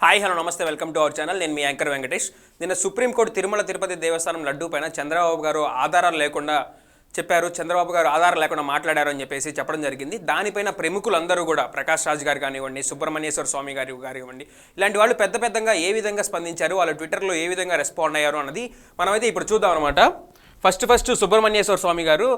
Hi hello నమస్తే welcome to our channel. నేను మీ యాంకర్ వెంకటేష్. నిన్న సుప్రీంకోర్టు తిరుమల తిరుపతి దేవస్థానం లడ్డూ పైన చంద్రబాబు గారు ఆధారాలు లేకుండా చెప్పారు చంద్రబాబు గారు ఆధారం లేకుండా మాట్లాడారు అని చెప్పేసి చెప్పడం జరిగింది. దానిపైన ప్రముఖులందరూ కూడా ప్రకాష్ రాజ్ గారు కానివ్వండి సుబ్రహ్మణ్యేశ్వర స్వామి గారు కానివ్వండి ఇలాంటి వాళ్ళు పెద్ద పెద్దగా ఏ విధంగా స్పందించారు వాళ్ళ ట్విట్టర్లో ఏ విధంగా రెస్పాండ్ అయ్యారు అన్నది మనమైతే ఇప్పుడు చూద్దాం అనమాట ఫస్ట్ ఫస్ట్ సుబ్రహ్మణ్యేశ్వర స్వామి గారు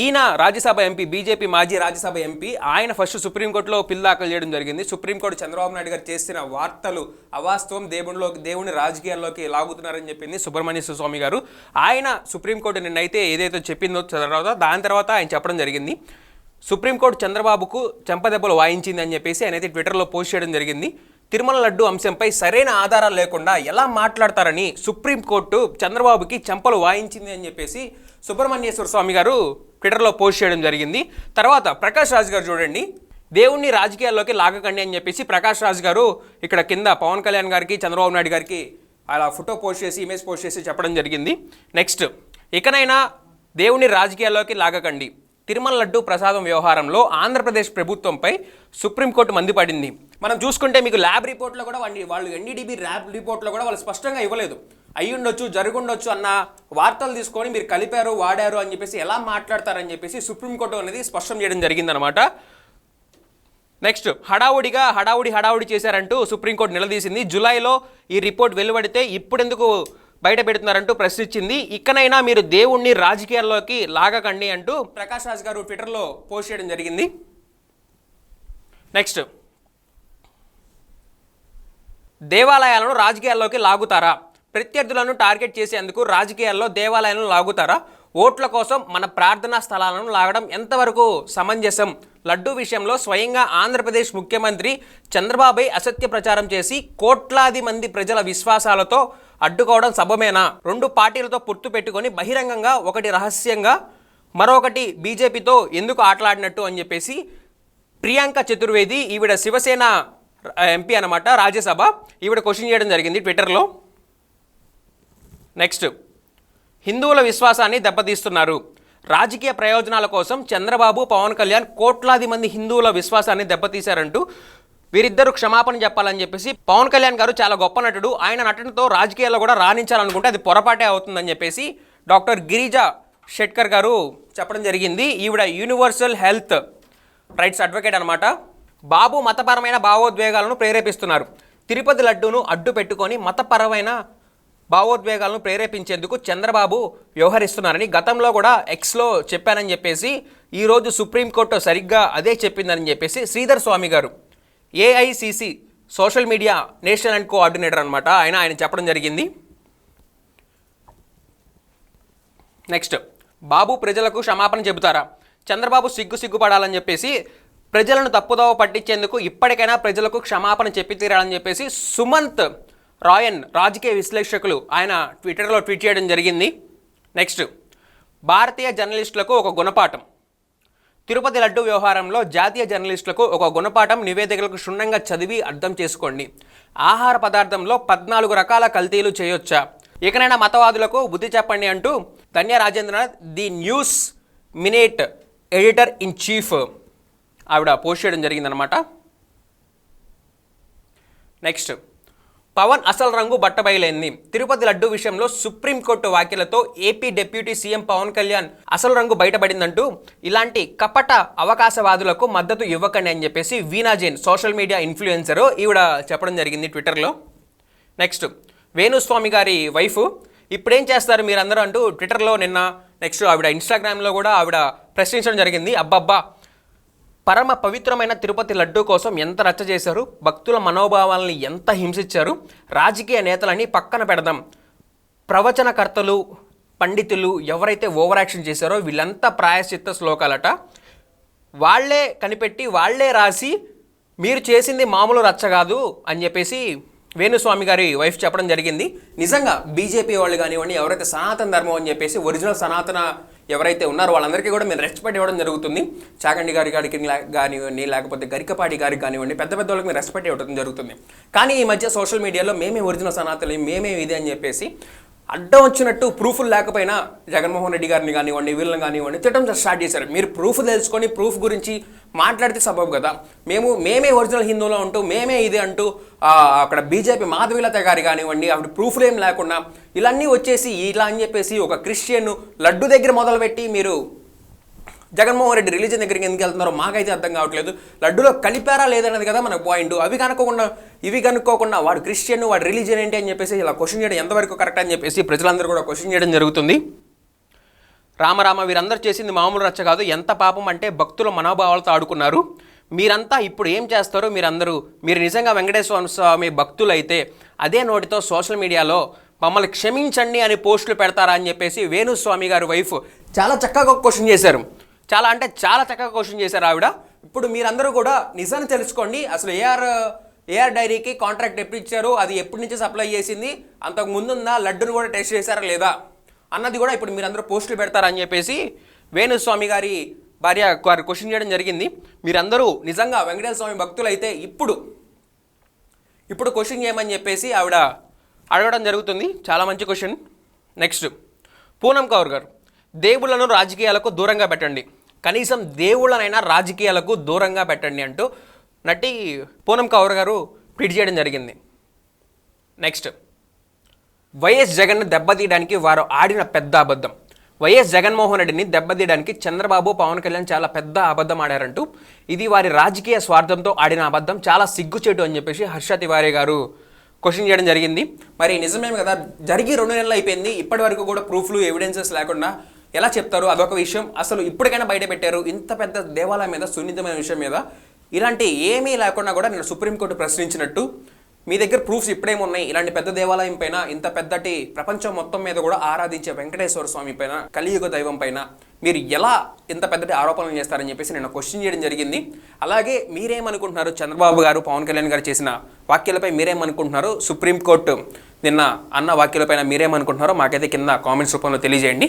ఈయన రాజ్యసభ ఎంపీ బీజేపీ మాజీ రాజ్యసభ ఎంపీ ఆయన ఫస్ట్ సుప్రీంకోర్టులో పిల్ దాఖలు చేయడం జరిగింది. సుప్రీంకోర్టు చంద్రబాబు నాయుడు గారు చేసిన వార్తలు అవాస్తవం దేవుడిలో దేవుని రాజకీయాల్లోకి లాగుతున్నారని చెప్పింది సుబ్రహ్మణ్యేశ్వర స్వామి గారు. ఆయన సుప్రీంకోర్టు నిన్నైతే ఏదైతే చెప్పిందో తర్వాత దాని తర్వాత ఆయన చెప్పడం జరిగింది. సుప్రీంకోర్టు చంద్రబాబుకు చెంపదెబ్బలు వాయించింది అని చెప్పేసి ఆయన అయితే ట్విట్టర్లో పోస్ట్ చేయడం జరిగింది. తిరుమల లడ్డు అంశంపై సరైన ఆధారాలు లేకుండా ఎలా మాట్లాడతారని సుప్రీంకోర్టు చంద్రబాబుకి చెంపలు వాయించింది అని చెప్పేసి సుబ్రహ్మణ్యేశ్వర స్వామి గారు ట్విట్టర్లో పోస్ట్ చేయడం జరిగింది. తర్వాత ప్రకాష్ రాజ్ గారు చూడండి. దేవుణ్ణి రాజకీయాల్లోకి లాగకండి అని చెప్పేసి ప్రకాష్ రాజ్ గారు ఇక్కడ కింద పవన్ కళ్యాణ్ గారికి చంద్రబాబు నాయుడు గారికి అలా ఫోటో పోస్ట్ చేసి ఇమేజ్ పోస్ట్ చేసి చెప్పడం జరిగింది. నెక్స్ట్ ఇకనైనా దేవుణ్ణి రాజకీయాల్లోకి లాగకండి. తిరుమల లడ్డు ప్రసాదం వ్యవహారంలో ఆంధ్రప్రదేశ్ ప్రభుత్వంపై సుప్రీంకోర్టు మందిపడింది మనం చూసుకుంటే మీకు ల్యాబ్ రిపోర్ట్లో కూడా వాళ్ళు వాళ్ళు ఎన్డీడీబీ ల్యాబ్ రిపోర్ట్లో కూడా వాళ్ళు స్పష్టంగా ఇవ్వలేదు. అయ్యుండొచ్చు జరుగుండొచ్చు అన్న వార్తలు తీసుకొని మీరు కలిపారు వాడారు అని చెప్పేసి ఎలా మాట్లాడతారని చెప్పేసి సుప్రీంకోర్టు అనేది స్పష్టం చేయడం జరిగిందనమాట నెక్స్ట్ హడావుడిగా హడావుడి హడావుడి చేశారంటూ సుప్రీంకోర్టు నిలదీసింది. జూలైలో ఈ రిపోర్ట్ వెలువడితే ఇప్పుడెందుకు బయట పెడుతున్నారంటూ ప్రశ్నించింది. ఇక్కడైనా మీరు దేవుణ్ణి రాజకీయాల్లోకి లాగకండి అంటూ ప్రకాష్ రాజ్ గారు ట్విట్టర్లో పోస్ట్ చేయడం జరిగింది. నెక్స్ట్. దేవాలయాలను రాజకీయాల్లోకి లాగుతారా? ప్రత్యర్థులను టార్గెట్ చేసేందుకు రాజకీయాల్లో దేవాలయాలను లాగుతారా? ఓట్ల కోసం మన ప్రార్థనా స్థలాలను లాగడం ఎంతవరకు సమంజసం? లడ్డూ విషయంలో స్వయంగా ఆంధ్రప్రదేశ్ ముఖ్యమంత్రి చంద్రబాబు అసత్య ప్రచారం చేసి కోట్లాది మంది ప్రజల విశ్వాసాలతో అడ్డుకోవడం సబమేనా రెండు పార్టీలతో పొత్తు పెట్టుకొని బహిరంగంగా ఒకటి రహస్యంగా మరొకటి బీజేపీతో ఎందుకు ఆటలాడినట్టు అని చెప్పేసి ప్రియాంక చతుర్వేది ఈవిడ శివసేన ఎంపీ అనమాట రాజ్యసభ. ఈవిడ క్వశ్చన్ చేయడం జరిగింది ట్విట్టర్లో. నెక్స్ట్ హిందువుల విశ్వాసాన్ని దెబ్బతీస్తున్నారు. రాజకీయ ప్రయోజనాల కోసం చంద్రబాబు పవన్ కళ్యాణ్ కోట్లాది మంది హిందువుల విశ్వాసాన్ని దెబ్బతీశారంటూ వీరిద్దరూ క్షమాపణ చెప్పాలని చెప్పేసి పవన్ కళ్యాణ్ గారు చాలా గొప్ప నటుడు. ఆయన నటనతో రాజకీయాల్లో కూడా రాణించాలనుకుంటే అది పొరపాటే అవుతుందని చెప్పేసి డాక్టర్ గిరిజా షెట్కర్ గారు చెప్పడం జరిగింది. ఈవిడ యూనివర్సల్ హెల్త్ రైట్స్ అడ్వకేట్ అనమాట బాబు మతపరమైన భావోద్వేగాలను ప్రేరేపిస్తున్నారు. తిరుపతి లడ్డూను అడ్డు పెట్టుకొని మతపరమైన భావోద్వేగాలను ప్రేరేపించేందుకు చంద్రబాబు వ్యవహరిస్తున్నారని గతంలో కూడా ఎక్స్లో చెప్పానని చెప్పేసి ఈరోజు సుప్రీంకోర్టు సరిగ్గా అదే చెప్పిందని చెప్పేసి శ్రీధర్ స్వామి గారు AICC social media national and coordinator అనమాట ఆయన ఆయన చెప్పడం జరిగింది. నెక్స్ట్ బాబు ప్రజలకు క్షమాపణ చెబుతారా? చంద్రబాబు సిగ్గు సిగ్గుపడాలని చెప్పేసి ప్రజలను తప్పుదోవ పట్టించేందుకు ఇప్పటికైనా ప్రజలకు క్షమాపణ చెప్పి తీరాలని చెప్పేసి సుమంత్ రాయన్ రాజకీయ విశ్లేషకులు ఆయన ట్విట్టర్లో ట్వీట్ చేయడం జరిగింది. నెక్స్ట్ భారతీయ జర్నలిస్టులకు ఒక గుణపాఠం. తిరుపతి లడ్డు వ్యవహారంలో జాతీయ జర్నలిస్టులకు ఒక గుణపాఠం నివేదికలకు క్షుణ్ణంగా చదివి అర్థం చేసుకోండి. ఆహార పదార్థంలో పద్నాలుగు రకాల కల్తీలు చేయొచ్చా? ఇకనైనా మతవాదులకు బుద్ధి చెప్పండి అంటూ Dhanya Rajendranath the news minute editor in chief ఆవిడ పోస్ట్ చేయడం జరిగిందనమాట నెక్స్ట్ పవన్ అసలు రంగు బట్టబయలైంది తిరుపతి లడ్డు విషయంలో సుప్రీంకోర్టు వ్యాఖ్యలతో AP deputy CM Pawan Kalyan అసలు రంగు బయటపడిందంటూ ఇలాంటి కపట అవకాశవాదులకు మద్దతు ఇవ్వకండి అని చెప్పేసి Veena Jain social media influencer ఈవిడ చెప్పడం జరిగింది ట్విట్టర్లో. నెక్స్ట్ వేణుస్వామి గారి వైఫ్ ఇప్పుడేం చేస్తారు మీరందరూ అంటూ ట్విట్టర్లో నిన్న నెక్స్ట్ ఆవిడ ఇన్స్టాగ్రామ్లో కూడా ఆవిడ ప్రశ్నించడం జరిగింది. అబ్బబ్బా! పరమ పవిత్రమైన తిరుపతి లడ్డు కోసం ఎంత రచ్చ చేశారు? భక్తుల మనోభావాలని ఎంత హింసించారు? రాజకీయ నేతలని పక్కన పెడదాం. ప్రవచనకర్తలు పండితులు ఎవరైతే ఓవర్ యాక్షన్ చేశారో వీళ్ళంతా ప్రాయశ్చిత్త శ్లోకాలట. వాళ్ళే కనిపెట్టి వాళ్ళే రాసి మీరు చేసింది మామూలు రచ్చ కాదు అని చెప్పేసి వేణుస్వామి గారి వైఫ్ చెప్పడం జరిగింది. నిజంగా బీజేపీ వాళ్ళు కానివ్వండి ఎవరైతే సనాతన ధర్మం అని చెప్పేసి ఒరిజినల్ సనాతన ఎవరైతే ఉన్నారో వాళ్ళందరికీ కూడా మేము రెస్పెక్ట్ ఇవ్వడం జరుగుతుంది. చాగండి గారి గారికి కానివ్వండి లేకపోతే గరికపాటి గారికి కానివ్వండి పెద్ద పెద్ద వాళ్ళకి రెస్పెక్ట్ ఇవ్వడం జరుగుతుంది. కానీ ఈ మధ్య సోషల్ మీడియాలో మేమే ఒరిజినల్ సనాతనం మేమే ఇది అని చెప్పేసి అడ్డం వచ్చినట్టు ప్రూఫ్లు లేకపోయినా జగన్మోహన్ రెడ్డి గారిని కానివ్వండి వీళ్ళని కానివ్వండి తిట్టడం స్టార్ట్ చేశారు. మీరు ప్రూఫ్ తెలుసుకొని ప్రూఫ్ గురించి మాట్లాడితే సబబు కదా. మేము మేమే ఒరిజినల్ హిందువులో ఉంటూ మేమే ఇది అంటూ అక్కడ బీజేపీ మాధవీలత గారి కానివ్వండి అప్పుడు ప్రూఫ్లు ఏం లేకుండా ఇలాన్నీ వచ్చేసి ఇలా అని చెప్పేసి ఒక క్రిస్టియన్ లడ్డు దగ్గర మొదలుపెట్టి మీరు జగన్మోహన్ రెడ్డి రిలీజన్ దగ్గరికి ఎందుకు వెళ్తున్నారో మాకైతే అర్థం కావట్లేదు. లడ్డులో కలిపారా లేదన్నది కదా మన పాయింట్. అవి కనుక్కోకుండా ఇవి కనుక్కోకుండా వాడు క్రిస్టియన్ వాడు రిలీజన్ ఏంటి అని చెప్పేసి ఇలా క్వశ్చన్ చేయడం ఎంతవరకు కరెక్ట్ అని చెప్పేసి ప్రజలందరూ కూడా క్వశ్చన్ చేయడం జరుగుతుంది. రామరామ వీరందరూ చేసింది మామూలు రచ్చ కాదు. ఎంత పాపం అంటే భక్తుల మనోభావాలతో ఆడుకున్నారు. మీరంతా ఇప్పుడు ఏం చేస్తారో మీరందరూ మీరు నిజంగా వెంకటేశ్వర స్వామి భక్తులైతే అదే నోటితో సోషల్ మీడియాలో మమ్మల్ని క్షమించండి అని పోస్టులు పెడతారా అని చెప్పేసి వేణుస్వామి గారి వైఫ్ చాలా చక్కగా క్వశ్చన్ చేశారు. చాలా అంటే చాలా చక్కగా క్వశ్చన్ చేశారు ఆవిడ. ఇప్పుడు మీరందరూ కూడా నిజాన్ని తెలుసుకోండి. అసలు ఏఆర్ ఏఆర్ డైరీకి కాంట్రాక్ట్ ఎప్పుడు ఇచ్చారు? అది ఎప్పటి నుంచి సప్లై చేసింది? అంతకు ముందున్న లడ్డును కూడా టెస్ట్ చేశారా లేదా? అన్నది కూడా ఇప్పుడు మీరందరూ పోస్టులు పెడతారని చెప్పేసి వేణుస్వామి గారి భార్య వారు క్వశ్చన్ చేయడం జరిగింది. మీరందరూ నిజంగా వెంకటేశ్వర స్వామి భక్తులైతే ఇప్పుడు ఇప్పుడు క్వశ్చన్ చేయమని చెప్పేసి ఆవిడ అడగడం జరుగుతుంది. చాలా మంచి క్వశ్చన్ నెక్స్ట్ పూనం కౌర్ గారు దేవుళ్ళను రాజకీయాలకు దూరంగా పెట్టండి. కనీసం దేవుళ్ళనైనా రాజకీయాలకు దూరంగా పెట్టండి అంటూ నటి పూనం కౌర్ గారు ట్వీట్ చేయడం జరిగింది. నెక్స్ట్ వైఎస్ జగన్ను దెబ్బతీయడానికి వారు ఆడిన పెద్ద అబద్ధం. వైఎస్ జగన్మోహన్ రెడ్డిని దెబ్బతీయడానికి చంద్రబాబు పవన్ కళ్యాణ్ చాలా పెద్ద అబద్ధం ఆడారంటూ ఇది వారి రాజకీయ స్వార్థంతో ఆడిన అబద్ధం. చాలా సిగ్గుచేటు అని చెప్పేసి హర్ష తివారీ గారు క్వశ్చన్ చేయడం జరిగింది. మరి నిజమేమి కదా జరిగి రెండు నెలలు అయిపోయింది. ఇప్పటి వరకు కూడా ప్రూఫ్లు ఎవిడెన్సెస్ లేకుండా ఎలా చెప్తారు? అదొక విషయం. అసలు ఇప్పటికైనా బయట పెట్టారు. ఇంత పెద్ద దేవాలయం మీద సున్నితమైన విషయం మీద ఇలాంటి ఏమీ లేకుండా కూడా నేను సుప్రీంకోర్టు ప్రశ్నించినట్టు మీ దగ్గర ప్రూఫ్స్ ఇప్పుడేమున్నాయి ఇలాంటి పెద్ద దేవాలయం పైన ఇంత పెద్దటి ప్రపంచం మొత్తం మీద కూడా ఆరాధించే వెంకటేశ్వర స్వామి పైన కలియుగ దైవం పైన మీరు ఎలా ఇంత పెద్దటి ఆరోపణలు చేస్తారని చెప్పేసి నేను క్వశ్చన్ చేయడం జరిగింది. అలాగే మీరేమనుకుంటున్నారు? చంద్రబాబు గారు పవన్ కళ్యాణ్ గారు చేసిన వాక్యాలపై మీరేమనుకుంటున్నారు? సుప్రీంకోర్టు నిన్న అన్న వాక్యాలపైన మీరేమనుకుంటున్నారో మాకైతే కింద కామెంట్స్ రూపంలో తెలియజేయండి.